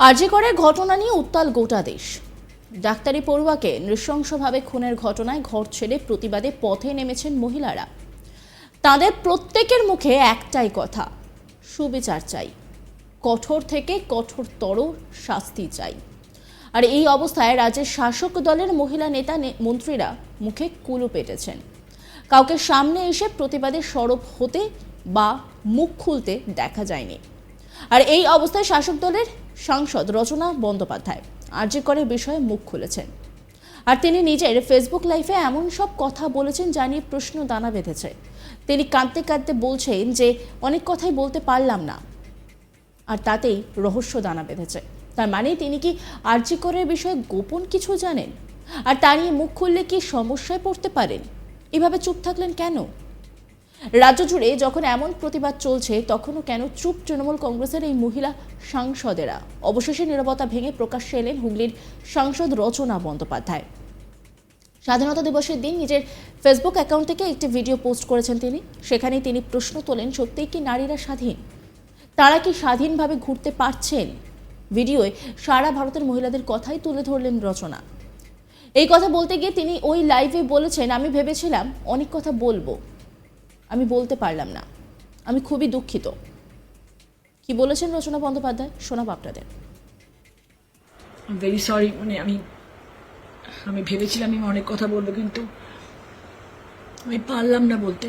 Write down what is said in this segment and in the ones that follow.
আরজিকরের ঘটনা নিয়ে উত্তাল গোটা দেশ। ডাক্তারি পড়ুয়াকে নৃশংসভাবে খুনের ঘটনায় ঘর ছেড়ে প্রতিবাদে পথে নেমেছেন মহিলারা। তাদের প্রত্যেকের মুখে একটাই কথা, সুবিচার চাই। কঠোর থেকে কঠোরতর শাস্তি চাই। আর এই অবস্থায় রাজ্যের শাসক দলের মহিলা নেতা মন্ত্রীরা মুখে কুলু পেটেছেন। কাউকে সামনে এসে প্রতিবাদে সরব হতে বা মুখ খুলতে দেখা যায়নি। আর এই অবস্থায় শাসক দলের সাংসদ রচনা বন্দ্যোপাধ্যায় আর্জি করে বিষয়ে মুখ খুলেছেন। আর তিনি নিজের ফেসবুক লাইভে এমন সব কথা বলেছেন যা নিয়ে প্রশ্ন দানা বেঁধেছে। তিনি কাঁদতে কাঁদতে বলছেন যে, অনেক কথাই বলতে পারলাম না। আর তাতেই রহস্য দানা বেঁধেছে। তার মানে তিনি কি আর্জি করের বিষয়ে গোপন কিছু জানেন? আর তা নিয়ে মুখ খুললে কি সমস্যায় পড়তে পারেন? এভাবে চুপ থাকলেন কেন? রাজ্য জুড়ে যখন এমন প্রতিবাদ চলছে, তখনও কেন চুপ তৃণমূল কংগ্রেসের এই মহিলা সাংসদেরা? অবশেষে নিরবতা ভেঙে প্রকাশ্যে এলেন হুগলির সাংসদ রচনা বন্দ্যোপাধ্যায়। স্বাধীনতা দিবসের দিন নিজের ফেসবুক অ্যাকাউন্ট থেকে একটি ভিডিও পোস্ট করেছেন তিনি। সেখানে তিনি প্রশ্ন তোলেন, সত্যিই কি নারীরা স্বাধীন? তারা কি স্বাধীনভাবে ঘুরতে পারছেন? ভিডিওয় সারা ভারতের মহিলাদের কথাই তুলে ধরলেন রচনা। এই কথা বলতে গিয়ে তিনি ওই লাইভে বলেছেন, আমি ভেবেছিলাম, অনেক কথা বলব। আমি বলতে পারলাম না। আমি খুবই দুঃখিত। কি বলেছেন রচনা বন্দ্যোপাধ্যায়? শোনাব আপনাদের। ভেরি সরি মানে আমি আমি ভেবেছিলাম আমি অনেক কথা বলব কিন্তু আমি পারলাম না বলতে।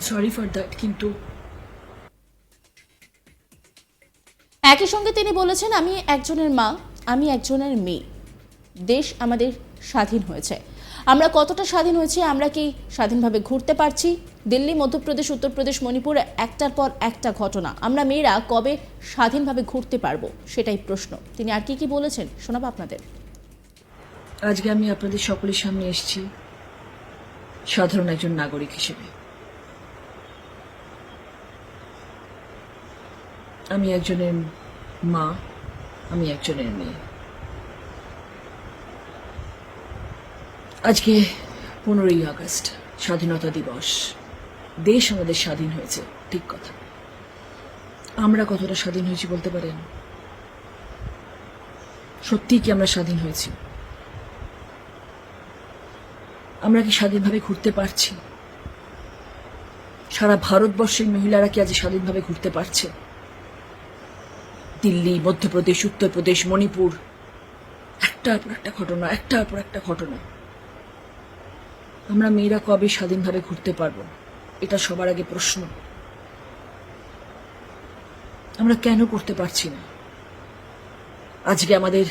সরি ফর দ্যাট কিন্তু একই সঙ্গে তিনি বলেছেন আমি একজনের মা আমি একজনের মেয়ে। দেশ আমাদের স্বাধীন হয়েছে। আমরা কতটা স্বাধীন হয়েছি আমরা কি স্বাধীনভাবে ঘুরতে পারছি? দিল্লি, মধ্যপ্রদেশ, উত্তরপ্রদেশ, মণিপুর, একটার পর একটা ঘটনা। আমরা মেয়েরা কবে স্বাধীনভাবে ঘুরতে পারব? সেটাই প্রশ্ন। তিনি আর কি কি বলেছেন? শোনাবো আপনাদের। আজকে আমি আপনাদের সকলের সামনে এসেছি সাধারণ একজন নাগরিক হিসেবে। আমি একজনের মা, আমি একজনের মেয়ে। আজকে পনেরোই আগস্ট, স্বাধীনতা দিবস। দেশ আমাদের স্বাধীন হয়েছে, ঠিক কথা। আমরা কতটা স্বাধীন হয়েছি বলতে পারেন? সত্যিই কি আমরা স্বাধীন হয়েছি? আমরা কি স্বাধীনভাবে ঘুরতে পারছি? সারা ভারতবর্ষের মহিলারা কি আজ স্বাধীনভাবে ঘুরতে পারছে? দিল্লি, মধ্যপ্রদেশ, উত্তরপ্রদেশ, মণিপুর। একটার পর একটা ঘটনা, একটার পর একটা ঘটনা। আমরা মেয়েরা কবে স্বাধীনভাবে ঘুরতে পারব? এটা সবার আগে প্রশ্ন। আমরা কেন করতে পারছি না? আজকে আমাদের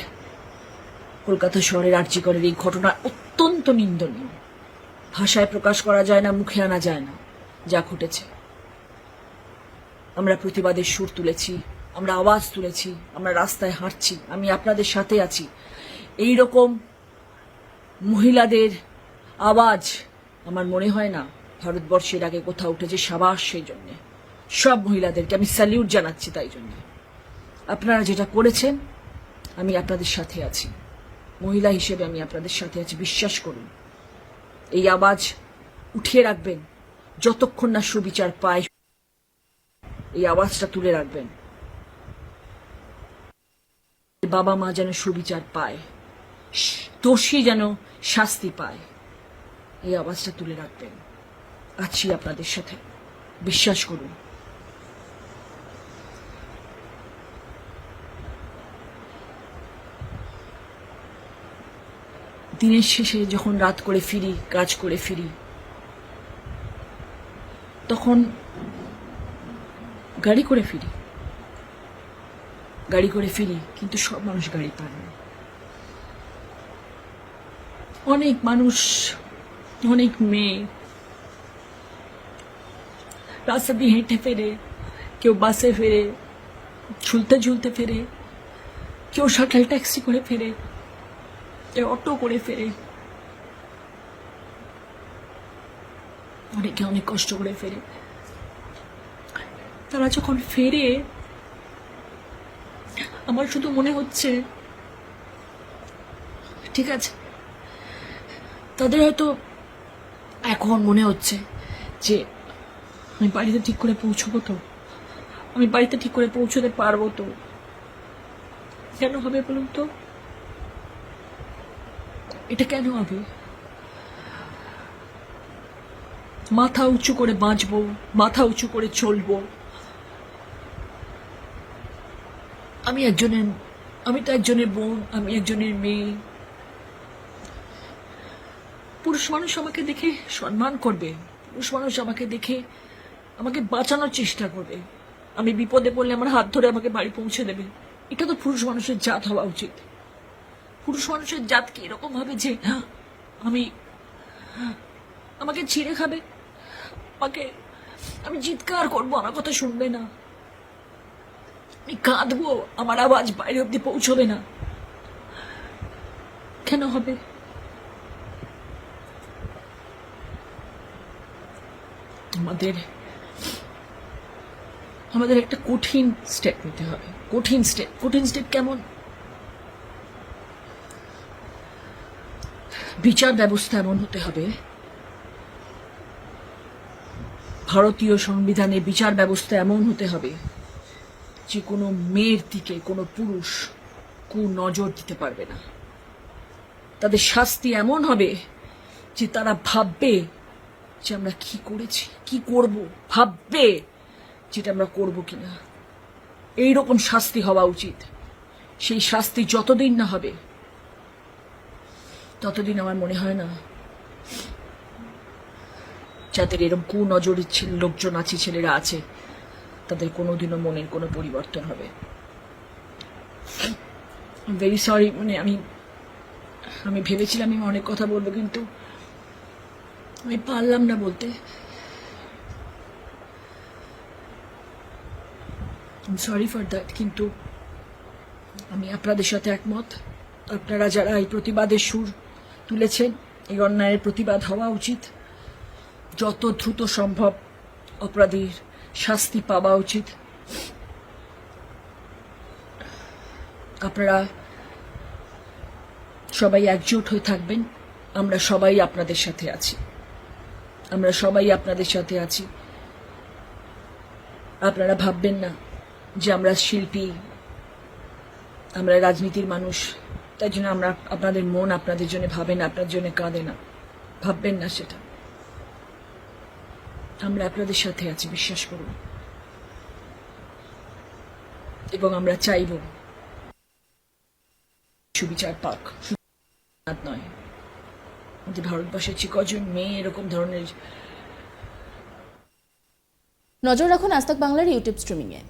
কলকাতা শহরের আর্যিকরের এই ঘটনা অত্যন্ত নিন্দনীয়। ভাষায় প্রকাশ করা যায় না, মুখে আনা যায় না, যা ঘটেছে। আমরা প্রতিবাদের সুর তুলেছি, আমরা আওয়াজ তুলেছি, আমরা রাস্তায় হাঁটছি, আমি আপনাদের সাথে আছি। এই রকম মহিলাদের আওয়াজ, আমার মনে হয় না ভারতবর্ষের আগে কোথাও উঠেছে সাবাস সেই জন্যে। সব মহিলাদেরকে আমি স্যালিউট জানাচ্ছি তাই জন্য। আপনারা যেটা করেছেন, আমি আপনাদের সাথে আছি। মহিলা হিসেবে আমি আপনাদের সাথে আছি, বিশ্বাস করুন। এই আওয়াজ উঠিয়ে রাখবেন, যতক্ষণ না সুবিচার পায়, এই আওয়াজটা তুলে রাখবেন। বাবা মা যেন সুবিচার পায়, দোষী যেন শাস্তি পায়। এই আওয়াজটা তুলে রাখবেন। আছি আপনাদের সাথে। বিশ্বাস করুন। দিনের শেষে যখন রাত করে ফিরি, কাজ করে ফিরি, তখন গাড়ি করে ফিরি। গাড়ি করে ফিরি, কিন্তু সব মানুষ গাড়ি পায় না। অনেক মানুষ অনেক মেয়ে রাস্তা দিয়ে হেঁটে ফেরে কেউ বাসে ফেরে ঝুলতে ঝুলতে ফেরে কেউ শাটল ট্যাক্সি করে ফেরে কেউ অটো করে ফেরে অনেকে অনেক কষ্ট করে ফেরে তারা যখন ফেরে আমার শুধু মনে হচ্ছে ঠিক আছে তাদের হয়তো এখন মনে হচ্ছে যে আমি বাড়িতে ঠিক করে পৌঁছবো তো। আমি বাড়িতে ঠিক করে পৌঁছতে পারব তো। কেন হবে বলুন তো? এটা কেন হবে? মাথা উঁচু করে বাঁচবো, মাথা উঁচু করে চলবো। আমি একজনের, আমি তো একজনের বোন, আমি একজনের মেয়ে। পুরুষ মানুষ আমাকে দেখে সম্মান করবে। পুরুষ মানুষ আমাকে দেখে আমাকে বাঁচানোর চেষ্টা করবে। আমি বিপদে পড়লে আমার হাত ধরে আমাকে বাড়ি পৌঁছে দেবে। এটা তো পুরুষ মানুষের জাত হওয়া উচিত। পুরুষ মানুষের জাত কি এরকম হবে যে হ্যাঁ, আমি আমাকে ছিঁড়ে খাবে? আমাকে আমি চিৎকার করব আমার কথা শুনবে না। আমি কাঁদবো আমার আওয়াজ বাইরে অব্দি পৌঁছবে না। কেন হবে? আমাদের আমাদের একটা কঠিন স্টেপ নিতে হবে। কঠিন স্টেপ কঠিন স্টেপ কেমন? বিচার ব্যবস্থা এমন হতে হবে, ভারতীয় সংবিধানে বিচার ব্যবস্থা এমন হতে হবে, যে কোনো মেয়ের দিকে কোনো পুরুষ কু নজর দিতে পারবে না। তাদের শাস্তি এমন হবে যে তারা ভাববে যে আমরা কি করেছি, কি করব, ভাববে যেটা আমরা করব কিনা। এইরকম শাস্তি হওয়া উচিত। সেই শাস্তি যতদিন না হবে, ততদিন আমার মনে হয় না যাদের এরকম কুনজরের লোকজন আছে, ছেলেরা আছে, তাদের কোনোদিনও মনের কোনো পরিবর্তন হবে। ভেরি সরি মানে আমি আমি ভেবেছিলাম আমি অনেক কথা বলব, কিন্তু আমি পারলাম না বলতে। সরি ফর দ্যাট কিন্তু আমি আপনাদের সাথে একমত। আপনারা যারা এই প্রতিবাদের সুর তুলেছেন, এই অন্যায়ের প্রতিবাদ হওয়া উচিত। যত দ্রুত সম্ভব অপরাধীর শাস্তি পাওয়া উচিত। আপনারা সবাই একজোট হয়ে থাকবেন। আমরা সবাই আপনাদের সাথে আছি। আমরা সবাই আপনাদের সাথে আছি আপনারা ভাববেন না যে আমরা শিল্পী আমরা রাজনীতির মানুষ তাই জন্য আমরা আপনাদের মন আপনাদের জন্য ভাবে না আপনার জন্য কাঁদে না ভাববেন না সেটা আমরা আপনাদের সাথে আছি বিশ্বাস করুন এবং আমরা চাইব সুবিচার পাক নয় আমাদের ভারতবর্ষের যে কজন মেয়ে এরকম ধরনের নজর রাখুন আজ বাংলার ইউটিউব স্ট্রিমিংয়ে।